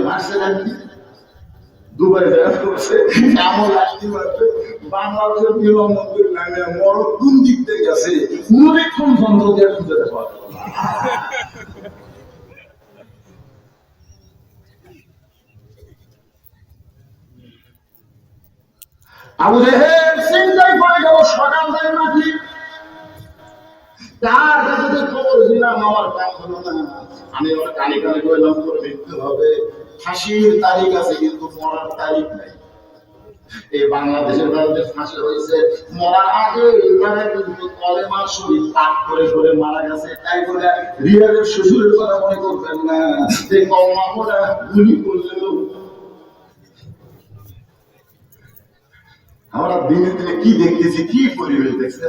মারছে নাকি দুবাই বাংলাদেশের নামে মরক কোন দিক থেকে গেছে যন্ত্র দিয়ে খুঁজে আবু পড়ে গেল, সকাল দেয় নাকি তার কাছে যে খবর দিলাম, আমার কাম হলো না। আমি ওর কানে কানে কইলাম তোর মৃত্যু হবে। ফাঁসির তারিখ আছে, কিন্তু মরার তারিখ নাই। এই বাংলাদেশের ফাঁসি হয়েছে, মরার আগে তারা কিন্তু কলেমা শরীর করে করে মারা গেছে। তাই বলে শ্বশুরের কথা মনে করবেন না। যে কলমা গুলি আমরা দিনে দিনে কি দেখতেছি, কি পরিবেশ দেখছে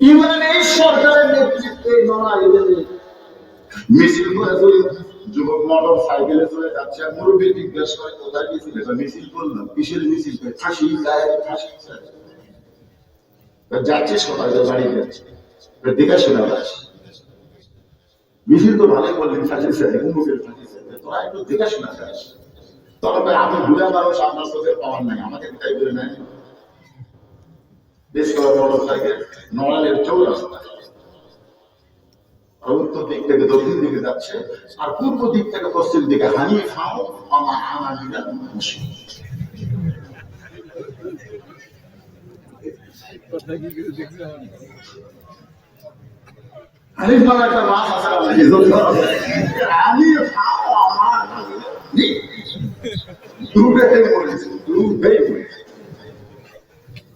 ইমরান এই সরকারের নেতৃত্বে মিছিল করে চলে যুবক মোটর সাইকেলে চলে যাচ্ছে মুরব্বী করে, কোথায় মিছিল? মিছিল করলাম কিসের মিছিল? ফাঁসি ফাঁসি বাড়ি যাচ্ছে। দেখে শোনা যাচ্ছে মিছিল তো ভালোই বললেন ফাঁসি মুখের ফাঁসি তোরা একটু দেখে শোনা তবে আমি ঘুরে মানুষ আপনার চোখের পাওয়ার নাই, আমাকে তাই বলে নাই? বেশ করা মোটর সাইকেল নড়ালের চৌরাস্তা। আর উত্তর দিক থেকে দক্ষিণ দিকে যাচ্ছে, আর পূর্ব দিক থেকে পশ্চিম দিকে হানিয়ে খাও আমার আনা দিলা মুশকিল হানিফ নামে একটা মাছ আছে আমাকে আমার ডুবেই মরেছে ডুবেই মরেছে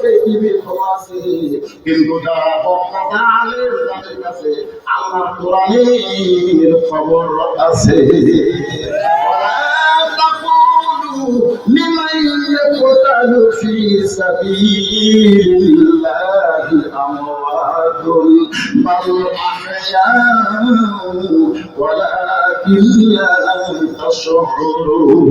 আছে টিভির খবর আছে কিন্তু যারা বক্তা আলের তাদের কাছে আল্লাহ কোরআনের খবর আছে ولا تقولوا لمن يقتل في سبيل الله أموات بل أحياء ولكن لا تشعرون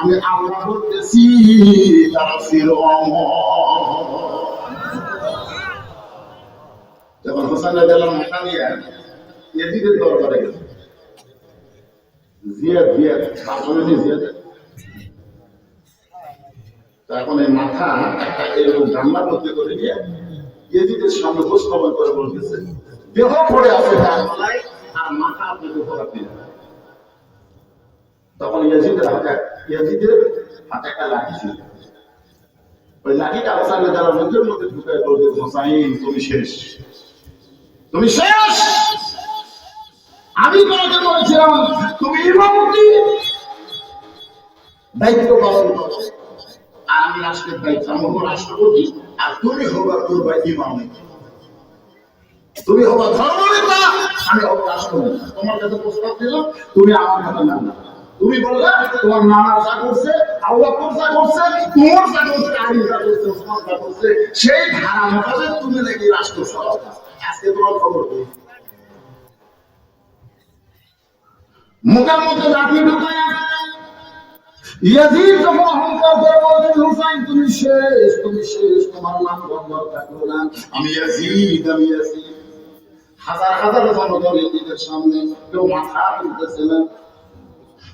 আমি আল্লাহ বলতেছি তারা যখন হোসেন দরবারে গেল, জিয়াদ জিয়াদ আসলে জিয়াদ। তো এখন এই মাথা এরকম মধ্যে করে নিয়ে ইয়েজিদের সামনে উপস্থাপন করে বলতেছে, দেহ পড়ে আছে তার মাথা আপনাকে দিলেন তখন ইয়াজিদের হাতে ইয়াজিদের হাতে একটা লাঠি ছিল। ওই লাঠিটা হাসান যারা মুখের মধ্যে ঢুকায় বলতে হোসাইন তুমি শেষ। তুমি শেষ! আমি তোমাকে বলেছিলাম, তুমি ইমামতি। দায়িত্ব পালন করো। আর আমি রাষ্ট্রের দায়িত্ব, আমি হব রাষ্ট্রপতি। আর তুমি হবা করবা ইমাম তুমি হবা ধর্মনেতা, আমি হব রাষ্ট্রনেতা। তোমার কাছে প্রস্তাব দিলাম, তুমি আমার কাছে না তুমি বললে, তোমার নানা যা করছে, আল্লাহ যা করছে, তোমার যা করছে আলী যা করছে, ওসমান যা করছে, সেই ধারা মোতাবেক তুমি নাকি রাষ্ট্র চালাও আজকে তোমার খবর কি? মধ্যে লাঠি ঢুকায়, ইয়াজিদ যখন অহংকার করে বলছেন হুসাইন, তুমি শেষ তুমি শেষ, তোমার নাম বন্ধ থাকল না। আমি ইয়াজিদ আমি ইয়াজিদ। হাজার হাজার জনগণ সামনে, কেউ মাথা তুলতেছে না।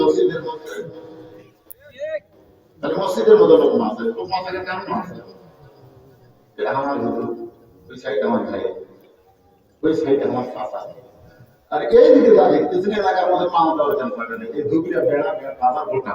মসজিদের মধ্যে। তাহলে মসজিদের মধ্যে লোকমা ওই সাইড আমার ভাই। ওই সাইড আমার চাচা। আর এই দিকে যা দেখতেছেন, এলাকার মধ্যে পাওয়া ওইখান এই দুবিরা বেড়া বেড়া, বাজার গোটা।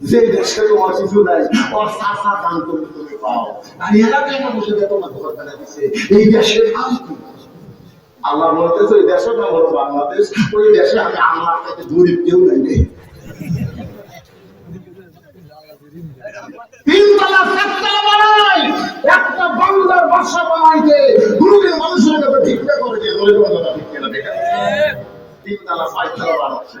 যে দেশে তোমার কিছু নাই ওর তুমি পাও। আর এরা কেন বসে দিয়ে তোমার ঘর বেড়ে দিচ্ছে এই দেশের দাম আল্লাহ বলতেছে, ওই দেশের নাম হলো বাংলাদেশ। ওই দেশে আমি আল্লাহ থেকে গরিব কেউ নাই রে। তিনতলা চারতলা একটা বাংলার বাসা বানাইতে গুরুদের মানুষের করে কথা ভিক্ষা না দেখা তিনতলা বানাচ্ছে।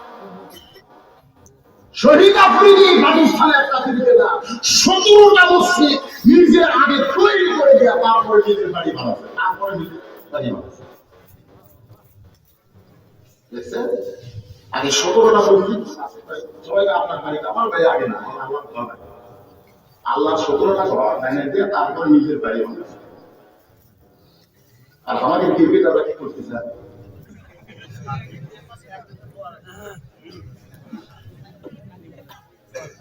শহীদ আফ্রিদি পাকিস্তানে একটা পৃথিবীতে না সতেরোটা মসজিদ নিজের আগে তৈরি করে দেয়া, তারপরে নিজের বাড়ি বানাচ্ছে তারপরে নিজের বাড়ি বানাচ্ছে দেখছেন? আগে সতেরোটা মসজিদ সবাই আপনার বাড়ি আমার বাড়ি আগে না, আমার ঘর। আল্লাহ সতেরোটা ঘর ভেঙে দিয়ে, তারপরে নিজের বাড়ি বানাচ্ছে আর আমাদের ক্রিকেট আমরা কি করতে চাই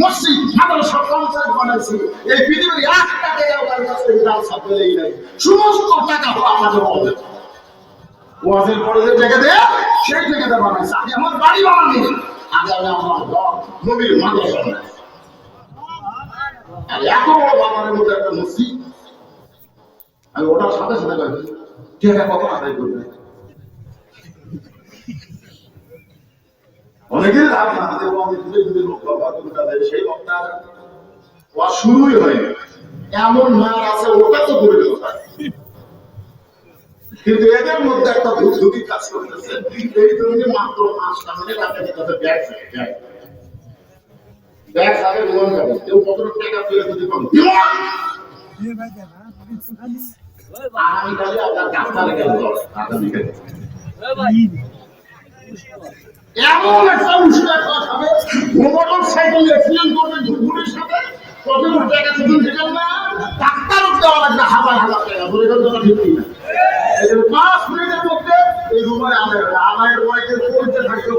মসজিদ মাদ্রাসা পঞ্চায়েত বানাইছি। এই পৃথিবীর একটা জায়গা তার কাছ দাম ছাপলেই নাই। সমস্ত টাকা আমাদের মধ্যে। ওয়াজের পরে যে টাকা দেয় সেই টাকাটা বানাইছে। আগে আমার বাড়ি বানানি, আগে আমি আমার ঘর, নবীর মাদ্রাসা বানাইছি। আর এত বড় বাজারের মধ্যে একটা মসজিদ। আমি ওটার সাথে সাথে টাকা কত আদায় করবে? অনেকের লাভ না যে আমি যদি যদি লোক বাবা তাদের সেই বক্তার ও শুরুই হয়নি। এমন মার আছে, ওটা তো দূরে কথা কিন্তু এদের মধ্যে একটা ধুকধুকি কাজ করতেছে। এই জন্য মাত্র পাঁচটা মিনিট আপনাদের কাছে ব্যাগ থাকে ব্যাগ। ব্যাগ থাকে বিমান যাবে। কেউ কত টাকা পেয়ে যদি কম আগামীকালে আপনার ডাক্তারে গেল আগামীকালে এমন একটা উষ্ণার কথা হবে, মোটর সাইকেল অ্যাক্সিডেন্ট করবে ধুপুরের সাথে কত টাকা শুধু দিলেন দেওয়া লাগবে হাজার হাজার আদায়ের পরে থাকবে